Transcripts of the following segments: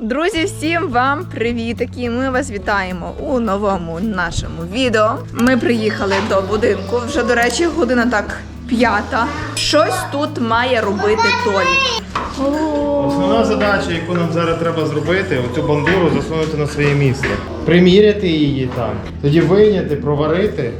Друзі, всім вам привітики! Ми вас вітаємо у новому нашому відео. Ми приїхали до будинку. Вже, до речі, година так п'ята. Щось тут має робити Толік. Основна задача, яку нам зараз треба зробити, оцю бандуру засунути на своє місце. Приміряти її там, тоді вийняти, проварити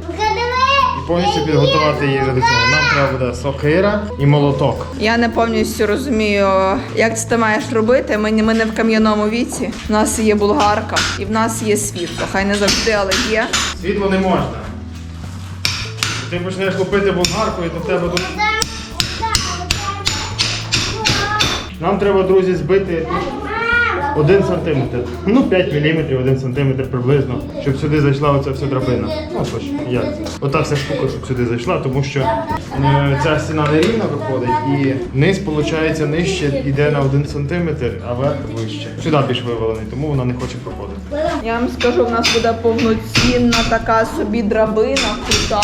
і повністю підготувати її до цього. Треба буде сокира і молоток. Я не повністю розумію, як це ти маєш робити. Ми, не- ми не в кам'яному віці. У нас є булгарка і в нас є світло. Хай не завжди, але є. Світло не можна. Ти почнеш лупити болгарку і до тебе тут. Нам треба, друзі, збити один сантиметр. Ну, 5 міліметрів, один сантиметр приблизно, щоб сюди зайшла оця вся драбина. Ну, хоч як це? Ота вся штука, щоб сюди зайшла, тому що е, ця стіна нерівна виходить і низ, виходить, нижче йде на один сантиметр, а верх вище. Сюди більш вивалений, тому вона не хоче проходити. Я вам скажу, в нас буде повноцінна така собі драбина, крута.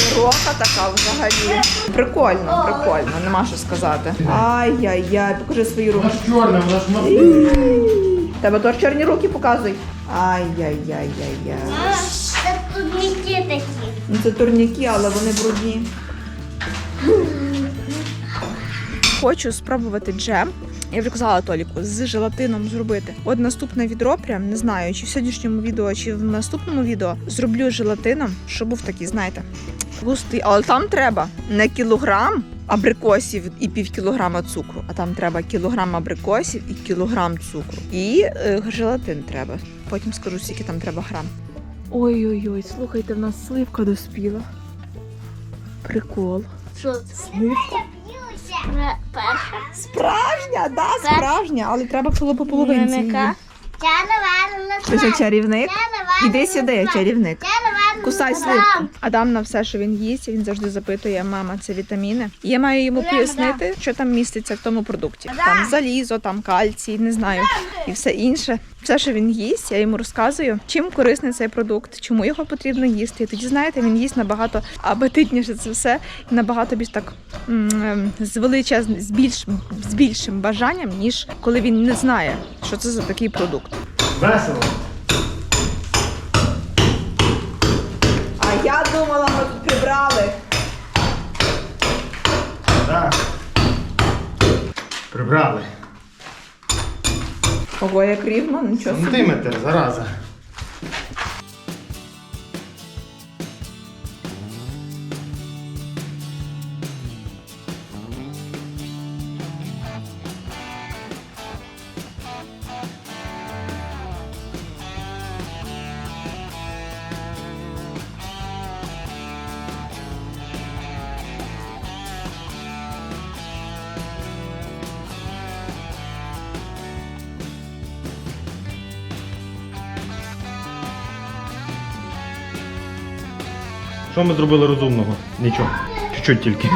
Широка така взагалі. Прикольно, прикольно, нема що сказати. Ай-яй-яй, покажи свої руки. Чорна, вона ж мастить. Тебе теж чорні руки показуй. Ай-яй-яй-яй-яй. Тут м'які такі. Ну це турніки, але вони брудні. Хочу спробувати джем. Я вже казала Толіку з желатином зробити. От наступне відро, прям не знаю, чи в сьогоднішньому відео, чи в наступному відео зроблю желатином, щоб був такий, знаєте, густий. Але там треба не кілограм абрикосів і пів кілограма цукру, а там треба кілограм абрикосів і кілограм цукру. І е, желатин треба. Потім скажу, скільки там треба грам. Ой-ой-ой, слухайте, в нас сливка доспіла. Прикол. Що це? Сливка. Перша. Справжня, да, справжня, але треба було по половинці. її. Я не Ти що, чарівник? Я Іди сюди, чарівник. Я Кусай сливку. Адам на все, що він їсть, він завжди запитує, мама, це вітаміни. І Я маю йому пояснити, що там міститься в тому продукті. Там залізо, там кальцій, не знаю, і все інше. Все, що він їсть, я йому розказую, чим корисний цей продукт, чому його потрібно їсти. І тоді, знаєте, він їсть набагато апетитніше це все, і набагато більш так ем, з величезним, з більшим, з більшим бажанням, ніж коли він не знає, що це за такий продукт. Весело. А я думала, ми тут прибрали. Так. Прибрали. Ого, як рівно, нічого собі. Сантиметр, зараза. Що ми зробили розумного? Нічого. Чуть-чуть тільки.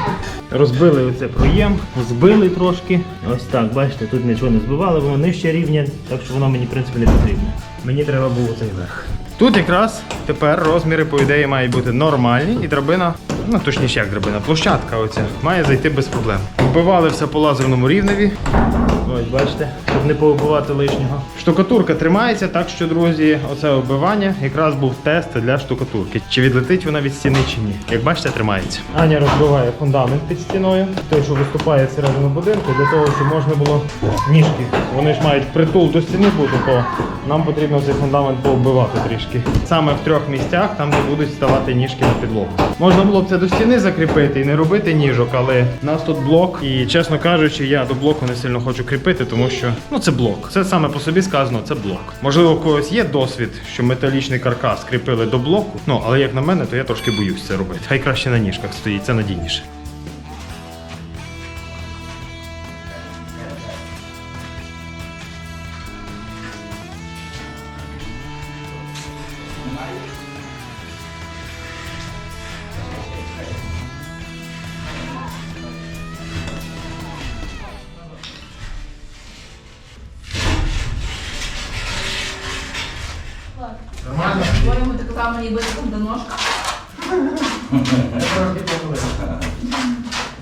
Розбили оце проєм, збили трошки. Ось так, бачите, тут нічого не збивали, воно нижче рівня, так що воно мені в принципі не потрібно. Мені треба був оцей верх. Тут якраз тепер розміри, по ідеї, мають бути нормальні, і драбина, ну точніше як драбина, площадка оця, має зайти без проблем. Вбивали все по лазерному рівневі. Ось, бачите, щоб не повбивати лишнього. Штукатурка тримається, так що, друзі, оце оббивання якраз був тест для штукатурки. Чи відлетить вона від стіни, чи ні. Як бачите, тримається. Аня розбиває фундамент під стіною, той, що виступає всередину будинку, для того, щоб можна було ніжки. Вони ж мають притул до стіни бути, то нам потрібно цей фундамент повбивати трішки. Саме в трьох місцях, там, де будуть ставати ніжки на підлогу. Можна було б це до стіни закріпити і не робити ніжок, але в нас тут блок, і чесно кажучи, я до блоку не сильно хочу кріпити, тому що ну це блок. Це саме по собі сказано, це блок. Можливо, у когось є досвід, що металічний каркас кріпили до блоку. Ну але як на мене, то я трошки боюсь це робити. Хай краще на ніжках стоїть, це надійніше.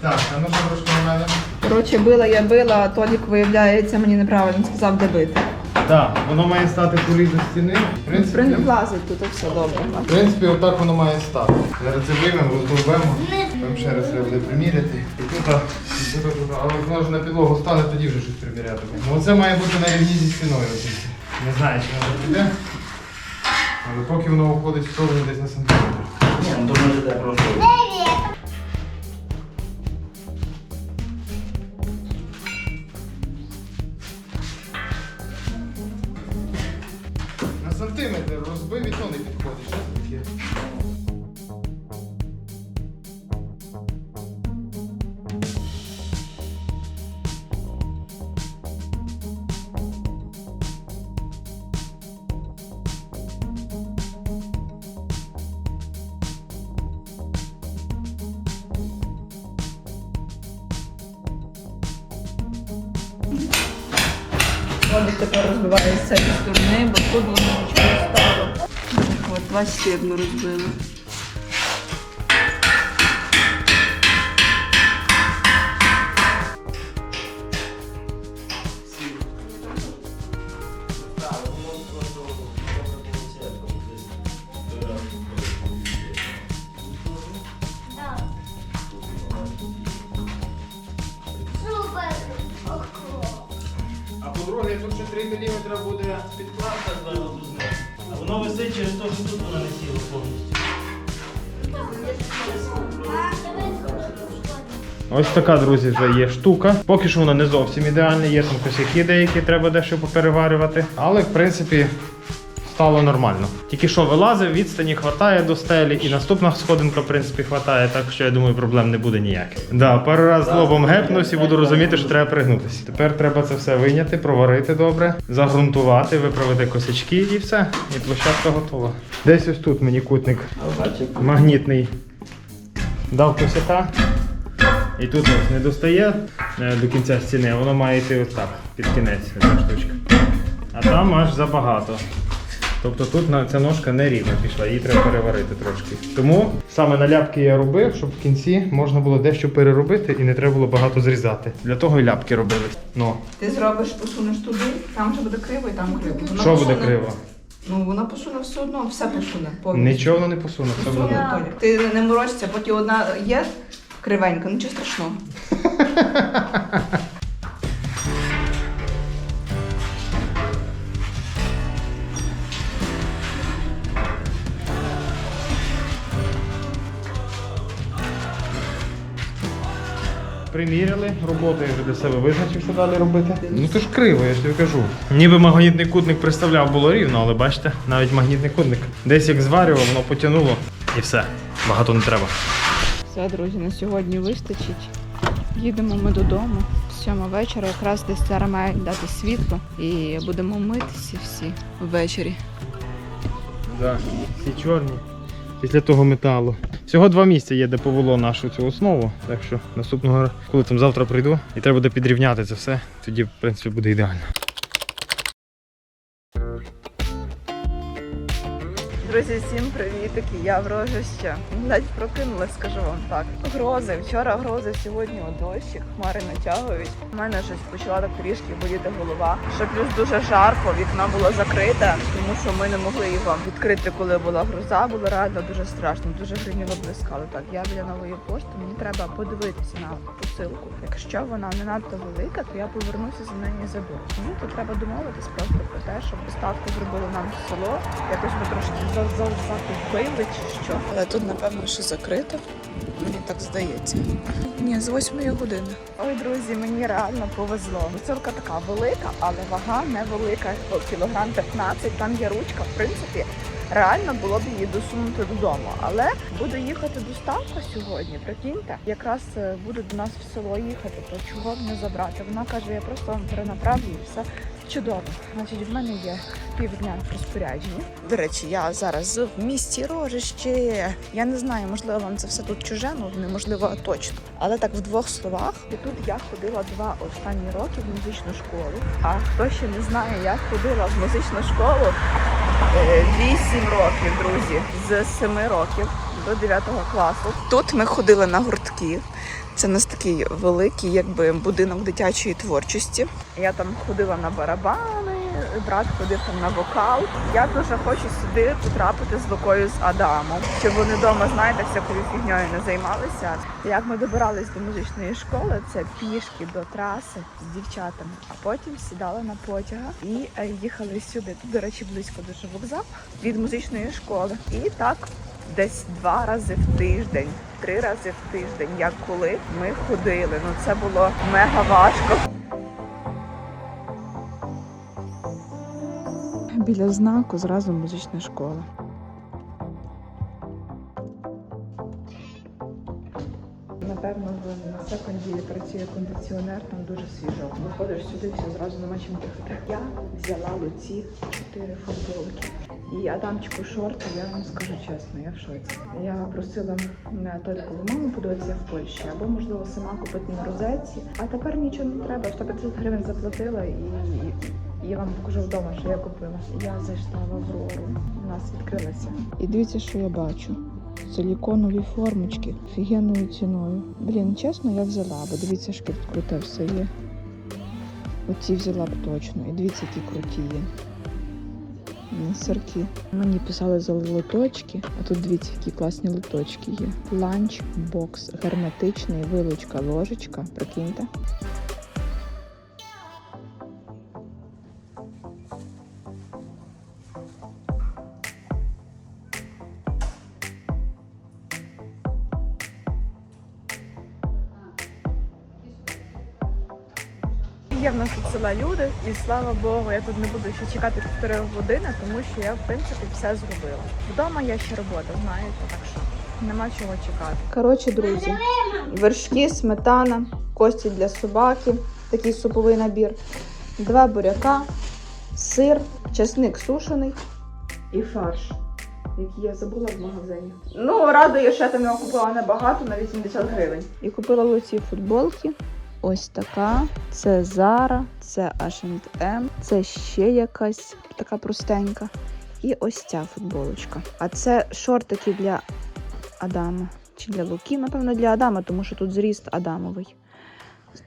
Так, а ну що трошки на мене. Коротше, била я била, а Толік, виявляється, мені неправильно сказав, де бити. Так, воно має стати по різні стіни. В принципі, влазить тут і все добре. в принципі, отак воно має стати. Зараз це виймемо, роздовбемо. Там ще раз треба буде приміряти. І тут, а, тут, тут, але як воно вже на підлогу стане, тоді вже щось приміряти. Ну це має бути на рівні зі стіною. Не знаю, чи воно піде. Але поки воно виходить в сторону десь на сантиметр. Ні, ну то може просто. Розбив то не підходить. Що це таке? Тепер розбиває з цієї сторони, бо тут воно 21 розбили. Воно висить через те, що тут вона не сіла повністю. Ось така, друзі, вже є штука. Поки що вона не зовсім ідеальна, є там косяки деякі, треба дещо попереварювати. Але в принципі стало нормально. Тільки що вилазив, відстані хватає до стелі, і наступна сходинка, в принципі, хватає, так що я думаю, проблем не буде ніяких. Да, пару раз лобом гепнусь і буду розуміти, що треба пригнутися. Тепер треба це все вийняти, проварити добре, загрунтувати, виправити косячки і все. І площадка готова. Десь ось тут мені кутник магнітний дав косяка. І тут ось не достає е, до кінця стіни, воно має йти ось так, під кінець ця штучка. А там аж забагато. Тобто тут на- ця ножка не рівна пішла, її треба переварити трошки. Тому саме наляпки я робив, щоб в кінці можна було дещо переробити і не треба було багато зрізати. Для того і ляпки робили. Ну, Ти зробиш, посунеш туди, там вже буде криво і там криво. Що буде посуне- криво? Ну, вона посуне все одно, все посуне. повністю. Нічого воно не посуне, все буде. Толік. Ти не- не морочся, потім одна є кривенька, нічого страшного. Приміряли, роботу я вже для себе визначив, що далі робити. Ну то ж криво, я ж тобі кажу. Ніби магнітний кутник представляв, було рівно, але бачите, навіть магнітний кутник. Десь як зварював, воно потягнуло і все. Багато не треба. Все, друзі, на сьогодні вистачить. Їдемо ми додому. Сьома вечора, якраз десь зараз має дати світло і будемо митися всі ввечері. Да. Всі чорні. Після того металу. Всього два місця є, де повело нашу цю основу. Так що наступного коли там завтра прийду, і треба буде підрівняти це все, тоді, в принципі, буде ідеально. Друзі, всім привітики! Я в рожище. Навіть прокинулась, скажу вам так. Грози. Вчора грози, сьогодні о дощі, хмари натягують. У мене щось почала так трішки боліти голова. Що плюс дуже жарко, вікно було закрите, тому що ми не могли його відкрити, коли була гроза. Було реально дуже страшно, дуже гриміло блискало. Так, я біля нової пошти, мені треба подивитися на посилку. Якщо вона не надто велика, то я повернуся за нею і. Ну то треба домовитись просто про те, щоб доставку зробили нам в село. Якось ми трошки закупили чи що. Але тут, напевно, що закрито. Мені так здається. Ні, з 8 години. Ой, друзі, мені реально повезло. Бутилка така велика, але вага невелика, кілограм 15, там є ручка. В принципі, реально було б її досунути додому. Але буде їхати доставка сьогодні. Прикиньте, якраз е, буде до нас в село їхати, то чого б не забрати. Вона каже, я просто вам перенаправлю і все чудово. Значить, в мене є півдня в розпорядженні. До речі, я зараз в місті Рожище. Я не знаю, можливо, вам це все тут чуже, ну неможливо точно. Але так в двох словах. І тут я ходила два останні роки в музичну школу. А хто ще не знає, я ходила в музичну школу е, вісім років, друзі, з семи років до 9 класу. Тут ми ходили на гуртки. Це у нас такий великий, якби будинок дитячої творчості. Я там ходила на барабани, брат ходив там на вокал. Я дуже хочу сюди потрапити з Лукою з Адамом, щоб вони вдома, знаєте, всякою фігньою не займалися. Як ми добирались до музичної школи, це пішки до траси з дівчатами, а потім сідали на потяга і е, їхали сюди. Тут, до речі, близько дуже вокзал від музичної школи. І так десь два рази в тиждень, три рази в тиждень, як коли ми ходили. Ну це було мега важко. Біля знаку зразу музична школа. Напевно, в- на секунді працює кондиціонер, там дуже свіжо. Виходиш сюди, все зразу нема чим дихати. Я взяла оці чотири футболки. І Адамчику шорти, я вам скажу чесно, я в шоці. Я просила Толікову маму подивитися в Польщі, або можливо сама купити на розетці. А тепер нічого не треба. 150 гривень заплатила і, і я вам покажу вдома, що я купила. Я зайшла в Аврору. У нас відкрилася. І дивіться, що я бачу. Силіконові формочки офігенною ціною. Блін, чесно, я взяла, бо дивіться, що круте все є. Оці взяла б точно. І дивіться, які круті є. М, Сирки. Мені писали за лоточки, а тут дивіться, які класні лоточки є. Ланч бокс, герметичний, вилучка, ложечка. Прикиньте. Є в нас тут села люди, і слава Богу, я тут не буду ще чекати півтори години, тому що я в принципі все зробила. Вдома є ще робота, знаєте, так що нема чого чекати. Коротше, друзі, вершки, сметана, кості для собаки, такий суповий набір, два буряка, сир, чесник сушений і фарш. Який я забула в магазині. Ну, радує, що я там його купила небагато, на 80 гривень. І купила оці футболки. Ось така. Це Zara, це H&M, це ще якась така простенька. І ось ця футболочка. А це шортики для Адама. Чи для Луки? Напевно, для Адама, тому що тут зріст Адамовий.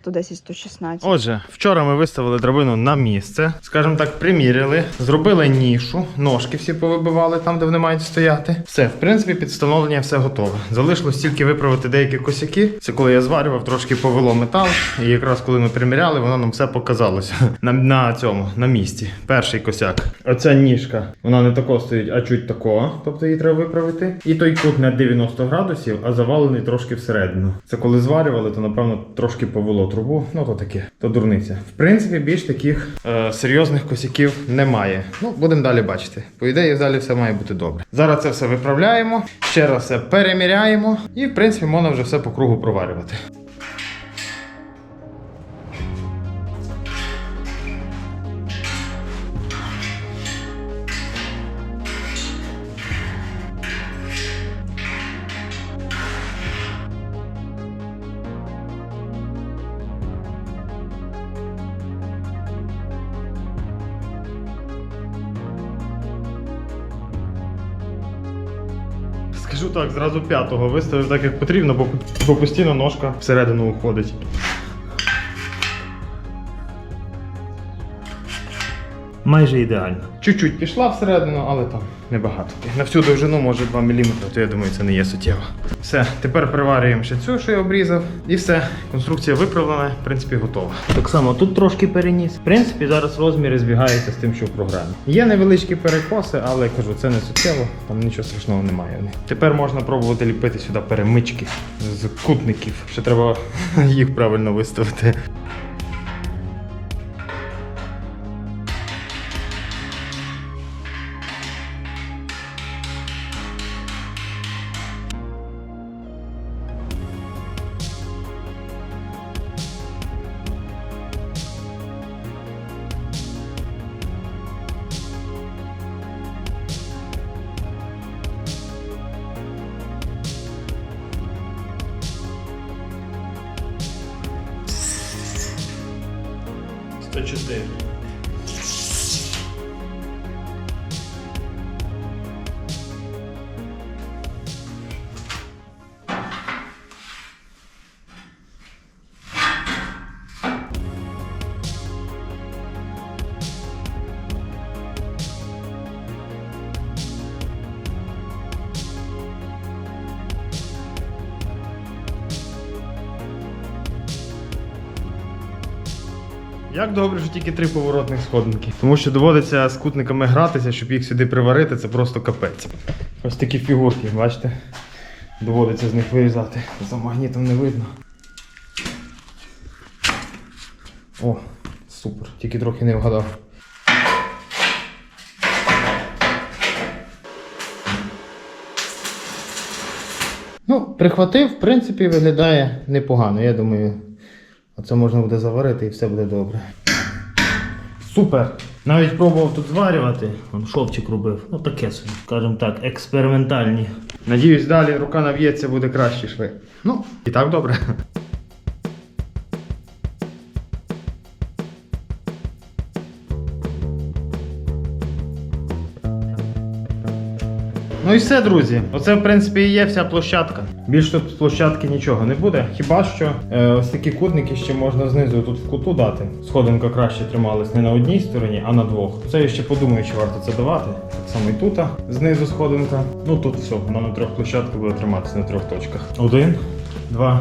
110-116. Отже, вчора ми виставили драбину на місце, скажімо так, приміряли, зробили нішу, ножки всі повибивали там, де вони мають стояти. Все, в принципі, під встановлення все готове. Залишилось тільки виправити деякі косяки. Це коли я зварював, трошки повело метал, і якраз коли ми приміряли, воно нам все показалося на, на цьому, на місці. Перший косяк. Оця ніжка, вона не тако стоїть, а чуть тако, тобто її треба виправити. І той кут не 90 градусів, а завалений трошки всередину. Це коли зварювали, то напевно трошки повело трубу. Ну то таке, то дурниця. В принципі, більш таких е, серйозних косяків немає. Ну, будемо далі бачити. По ідеї, далі все має бути добре. Зараз це все виправляємо, ще раз все переміряємо, і в принципі можна вже все по кругу проварювати. Зразу п'ятого виставив так, як потрібно, бо, бо постійно ножка всередину уходить. Майже ідеально. Чуть-чуть пішла всередину, але там небагато. На всю довжину може 2 мм, то я думаю, це не є суттєво. Все, тепер приварюємо ще цю, що я обрізав, і все. Конструкція виправлена, в принципі, готова. Так само тут трошки переніс. В принципі, зараз розміри збігаються з тим, що в програмі. Є невеличкі перекоси, але кажу, це не суттєво, там нічого страшного немає. в них. Тепер можна пробувати ліпити сюди перемички з кутників. Ще треба їх правильно виставити. Як добре, що тільки три поворотних сходинки. Тому що доводиться з кутниками гратися, щоб їх сюди приварити, це просто капець. Ось такі фігурки, бачите? Доводиться з них вирізати. За магнітом не видно. О, супер, тільки трохи не вгадав. Ну, прихватив, в принципі, виглядає непогано. Я думаю, оце можна буде заварити і все буде добре. Супер! Навіть пробував тут зварювати. Вон шовчик робив. Ну таке собі, скажімо так, експериментальні. Надіюсь, далі рука нав'ється, буде краще шви. Ну, і так добре. Ну і все, друзі. Оце, в принципі, і є вся площадка. Більш тут площадки нічого не буде. Хіба що е, ось такі кутники ще можна знизу тут в куту дати. Сходинка краще трималась не на одній стороні, а на двох. Це я ще подумаю, чи варто це давати. Так само і тут, знизу сходинка. Ну тут все, вона на трьох площадках буде триматися на трьох точках. Один, два,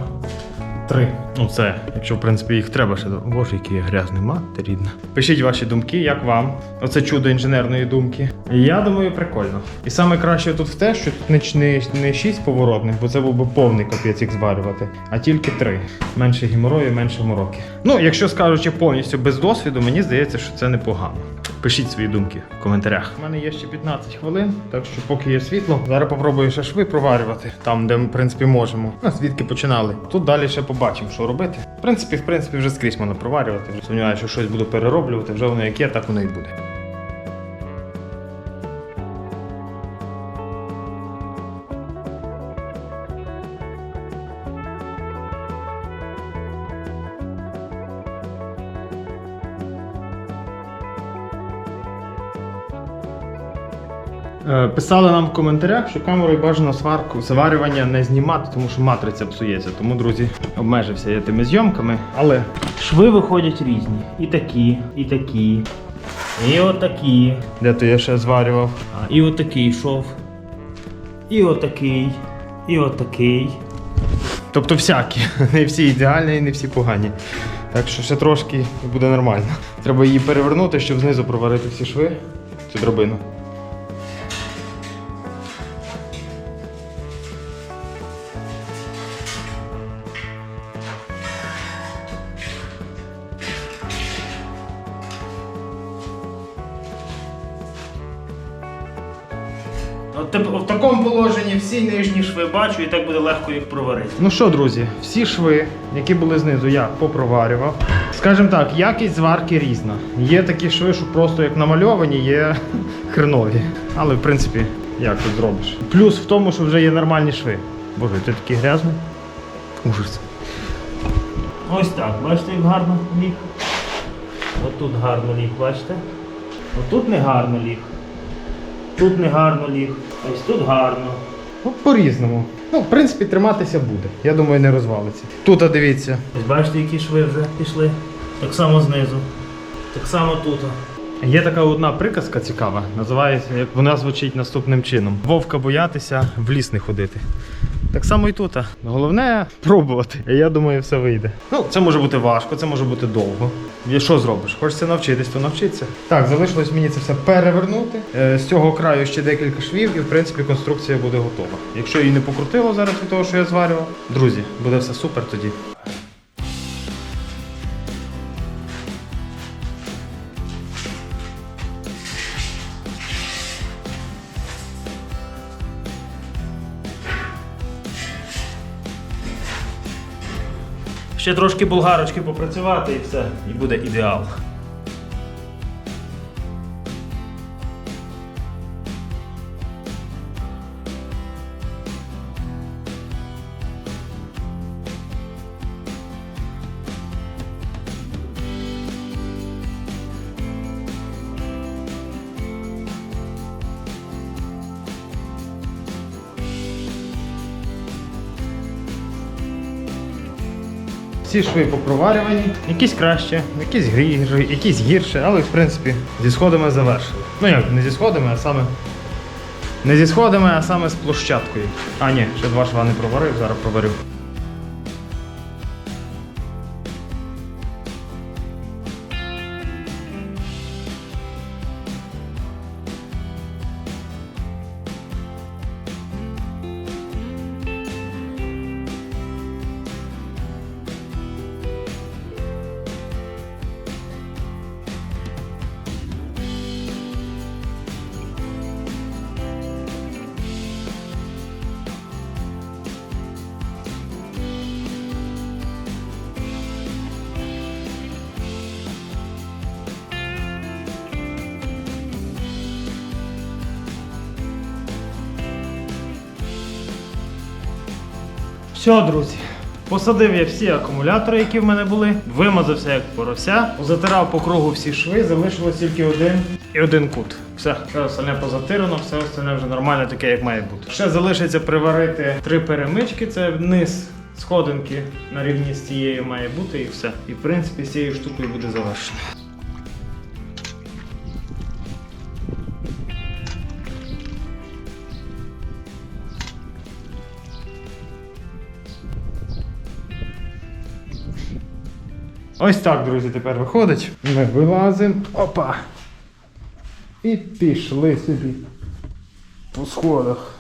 три. Ну це, якщо в принципі їх треба ще. Боже, який я грязний мати рідна. Пишіть ваші думки, як вам. Оце чудо інженерної думки. Я думаю, прикольно. І саме краще тут в те, що тут не, не, не 6 поворотних, бо це був би повний капець їх зварювати, а тільки 3. Менше геморою, менше мороки. Ну, якщо скажучи повністю без досвіду, мені здається, що це непогано. Пишіть свої думки в коментарях. У мене є ще 15 хвилин, так що поки є світло, зараз попробую ще шви проварювати, там, де ми, в принципі, можемо. Ну, звідки починали. Тут далі ще побачимо, що робити. В принципі, в принципі, вже скрізь можна проварювати. Сумніваюся, що щось буду перероблювати, вже воно як є, так воно і буде. Писали нам в коментарях, що камерою бажано сварку заварювання не знімати, тому що матриця псується. Тому, друзі, обмежився я тими зйомками. Але Шви виходять різні. І такі, і такі, і отакі. де то я ще зварював? А, і отакий шов. І отакий, і отакий. Тобто всякі, не всі ідеальні, і не всі погані. Так що ще трошки і буде нормально. Треба її перевернути, щоб знизу проварити всі шви, цю дробину. От в такому положенні всі нижні шви бачу, і так буде легко їх проварити. Ну що, друзі, всі шви, які були знизу, я попроварював. Скажімо так, якість зварки різна. Є такі шви, що просто як намальовані, є хренові. Але в принципі, як тут зробиш? Плюс в тому, що вже є нормальні шви. Боже, ти такий грязний. Ужас. Ось так, бачите, як гарно ліг. Отут гарно ліг, бачите? Отут не гарно ліг. Тут не гарно ліг. Ось тут гарно. Ну, по-різному. Ну, в принципі, триматися буде. Я думаю, не розвалиться. Тут, а дивіться. Ось бачите, які шви вже пішли. Так само знизу. Так само тут. Є така одна приказка цікава, називається, як вона звучить наступним чином: Вовка боятися, в ліс не ходити. Так само і тут. Головне пробувати. І я думаю, все вийде. Ну, це може бути важко, це може бути довго. І що зробиш? Хочеться навчитись, то навчитися. Так, залишилось мені це все перевернути. Е, З цього краю ще декілька швів, і в принципі конструкція буде готова. Якщо її не покрутило зараз від того, що я зварював, друзі, буде все супер тоді. Ще трошки болгарочки попрацювати і все. І буде ідеал. Всі шви попроварювані, якісь краще, якісь гірше, якісь гірше, але в принципі зі сходами завершили. Ну як, не зі сходами, а саме. Не зі сходами, а саме з площадкою. А ні, ще два шва не проварив, зараз проварив. Все, друзі. Посадив я всі акумулятори, які в мене були, вимазався як порося, затирав по кругу всі шви, залишилось тільки один і один кут. Все, все остальне позатирано, все остальне вже нормально, таке, як має бути. Ще залишиться приварити три перемички, це вниз сходинки на рівні з цією має бути і все. І в принципі з цією штукою буде завершено. Ось так, друзі, тепер виходить. Ми вилазимо. Опа. І пішли собі. По сходах.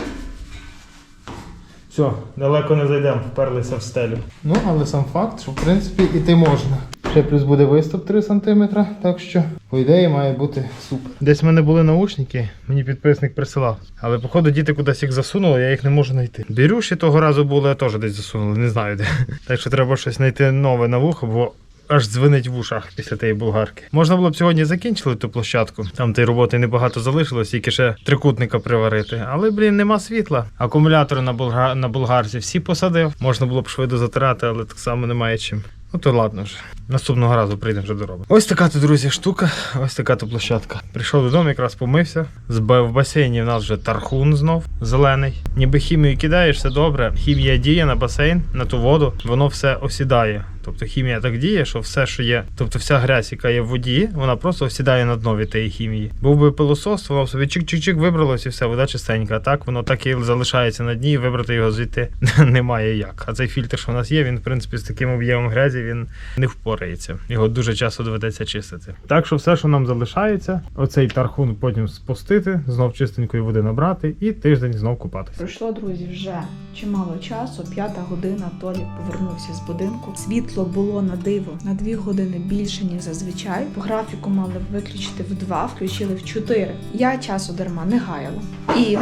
Все, далеко не зайдемо, вперлися в стелю. Ну, але сам факт, що в принципі іти можна. Ще плюс буде виступ 3 см, так що, по ідеї, має бути супер. Десь в мене були наушники, мені підписник присилав. Але походу діти кудись їх засунули, я їх не можу знайти. Бірюші того разу були, а теж десь засунули, не знаю де. Так що треба щось знайти нове на вухо, бо аж дзвенить в ушах після тієї булгарки. Можна було б сьогодні закінчили ту площадку. Там тієї роботи небагато залишилось, тільки ще трикутника приварити. Але, блін, нема світла. Акумулятори на, булга... на булгарці всі посадив. Можна було б швидко затирати, але так само немає чим. Ну то ладно вже. Наступного разу прийдемо вже доробимо. Ось така то, друзі, штука, ось така то площадка. Прийшов додому, якраз помився. В басейні в нас вже тархун знов зелений. Ніби хімію кидаєш, все добре. Хімія діє на басейн, на ту воду, воно все осідає. Тобто хімія так діє, що все, що є, тобто вся грязь, яка є в воді, вона просто осідає на дно від тієї хімії. Був би пилосос, воно собі чик-чик-чик вибралось і все, вода чистенька. А так воно так і залишається на дні, і вибрати його звідти немає як. А цей фільтр, що в нас є, він в принципі з таким об'ємом грязі він не впорається. Його дуже часто доведеться чистити. Так що все, що нам залишається, оцей тархун потім спустити, знов чистенької води набрати і тиждень знов купатися. Пройшло, друзі, вже чимало часу. П'ята година Толік повернувся з будинку. Світло було на диво на дві години більше ніж зазвичай. По графіку мали виключити в два, включили в чотири. Я часу дарма не гаяла. І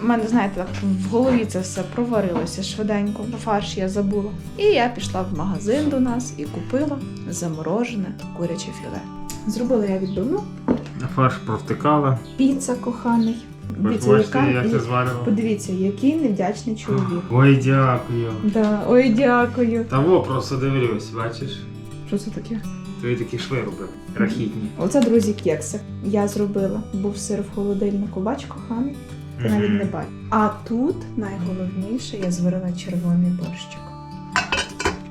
в мене, знаєте, так в голові це все проварилося швиденько. На фарш я забула. І я пішла в магазин до нас і купила заморожене куряче філе. Зробила я відбивну. Фарш провтикала. Піца коханий. Зварила. Подивіться, який невдячний чоловік. Ой, дякую. Да, ой, дякую. Та во, просто дивлюсь, бачиш? Що це таке? Ти такі шви робив. Рахітні. Оце, друзі, кекси. Я зробила. Був сир в холодильнику, бач, коханий. Ти навіть не бачиш. А тут найголовніше я зварила червоний борщик.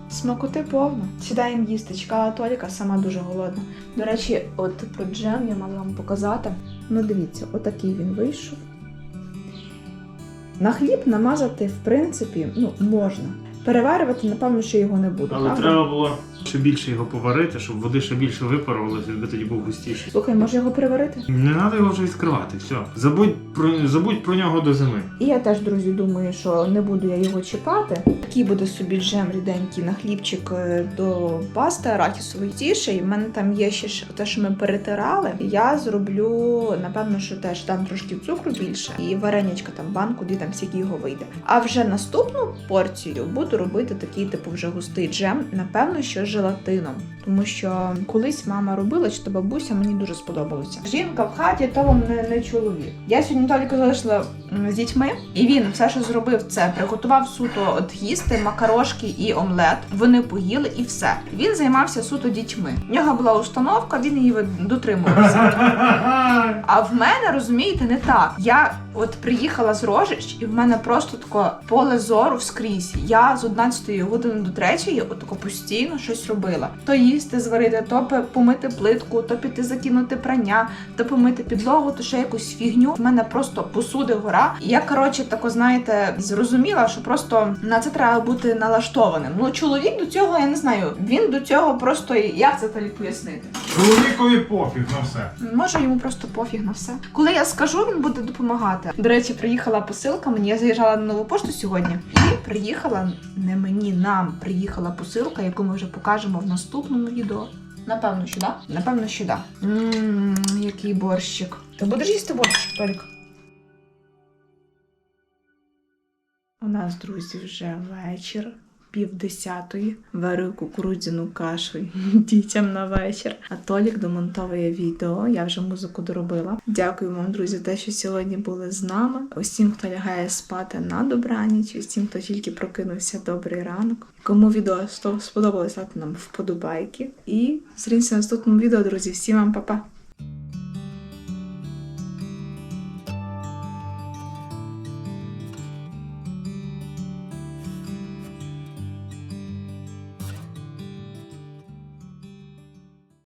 Смакоти повно. Сідаємо їсти. Чекала Толіка, сама дуже голодна. До речі, от про джем я мала вам показати. Ну, дивіться, отакий він вийшов. На хліб намазати, в принципі, ну, можна. Переварювати, напевно, що його не буду. Але правда? треба було ще більше його поварити, щоб води ще більше випарувалося, якби тоді був густіший. Слухай, може його переварити? Не треба його вже відкривати, все. Забудь про забудь про нього до зими. І я теж, друзі, думаю, що не буду я його чіпати. Такий буде собі джем ріденький на хлібчик е, до пасти арахісової тіші. В мене там є ще те, що ми перетирали. Я зроблю, напевно, що теж там трошки цукру більше, і варенячка там банку, де там всякі його вийде. А вже наступну порцію буду робити такий, типу, вже густий джем. Напевно, що з желатином. Тому що колись мама робила, чи то бабуся мені дуже сподобалося. Жінка в хаті то вам не, не чоловік. Я сьогодні Толіка залишила з дітьми, і він все, що зробив, це приготував суто от їсти, макарошки і омлет. Вони поїли і все. Він займався суто дітьми. В нього була установка, він її дотримувався. А в мене розумієте не так. Я от приїхала з Рожич, і в мене просто тако поле зору вскрізь. Я з 11 години до 3 отако постійно щось робила. То їсти зварити, то помити плитку, то піти закинути прання, то помити підлогу, то ще якусь фігню. В мене просто посуди гора. І я коротше тако, знаєте, зрозуміла, що просто на це треба бути налаштованим. Ну чоловік до цього я не знаю. Він до цього просто як це тоді пояснити. Чоловікові пофіг на все. Може йому просто пофіг на все. Коли я скажу, він буде допомагати. До речі, приїхала посилка. Мені я заїжджала на нову пошту сьогодні. І приїхала не мені, нам приїхала посилка, яку ми вже покажемо в наступному відео. Напевно, що да? Напевно, що да. Ммм, який борщик. Ти будеш їсти борщик, Толік? У нас, друзі, вже вечір. Пів десятої, варю кукурудзяну кашу дітям на вечір. А Толік домонтовує відео. Я вже музику доробила. Дякую вам, друзі, те, що сьогодні були з нами. Усім, хто лягає спати на добраніч, усім, хто тільки прокинувся, добрий ранок. Кому відео сподобалось, ставте нам вподобайки. І зустрінемося в наступному відео, друзі. Всім вам па-па!